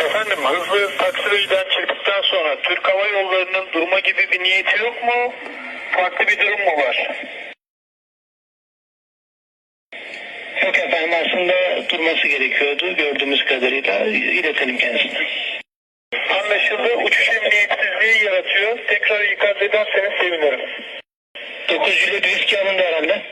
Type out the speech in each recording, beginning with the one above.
Efendim hızlı taksirajdan çıktıktan sonra Türk Hava Yolları'nın durma gibi bir niyeti yok mu? Farklı bir durum mu var? Yok efendim aslında durması gerekiyordu gördüğümüz kadarıyla iletelim kendisine. Anlaşıldı. Uçuş emniyetsizliği yaratıyor. Tekrar ikaz ederseniz sevinirim. 9 Juliet riski alındı herhalde.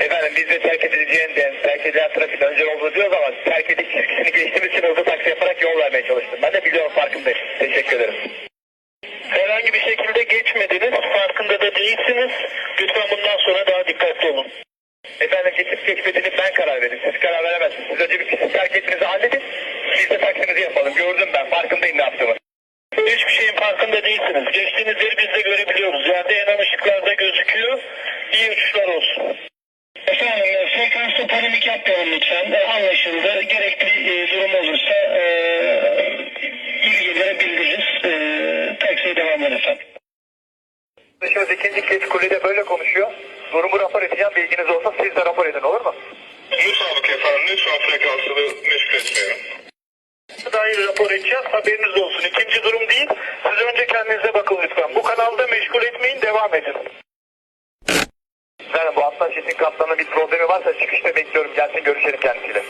Efendim biz de terk edileceğinden, terk edilen trafikten önce olduğunu diyoruz ama terk ediş çizgisini geçtiğimiz için hızlı taksi yaparak yol vermeye çalıştım. Ben de biliyorum farkındayım. Teşekkür ederim. Herhangi bir şekilde geçmediniz. Farkında da değilsiniz. Lütfen bundan sonra daha dikkatli olun. Efendim geçip geçmediğini ben karar veririm. Siz karar veremezsiniz. Siz önce bir siz terk etmenizi halledin. Biz de taksinizi yapalım. Gördüm ben. Farkındayım ne yaptığımı. Hiçbir şeyin farkında değilsiniz. Geçtiğiniz yeri biz de görebiliyoruz. Yerde yanan ışıklarda gözüküyor. İyi uçuşlar olsun. Efendim e, frekansta panik yapmayalım lütfen. E, Anlaşıldı. Gerekli e, durum olursa e, ilgililere bildiririz. E, taksiye devam edin efendim. Dışarı ikinci kez kulede böyle konuşuyor. Durumu rapor edeceğim. Bilginiz olsa siz de rapor edin olur mu? Mutlaka efendim. Lütfen frekansını meşgul etmeyelim. Dair rapor edeceğiz. Haberiniz olsun. İkinci durum değil. Siz önce kendinize bakın lütfen. Bu kanalda meşgul etmeyin. Devam edin. Efendim bu Aslan Jet'in kaptanının bir problemi varsa çıkışta bekliyorum. Gelsin görüşelim kendisiyle.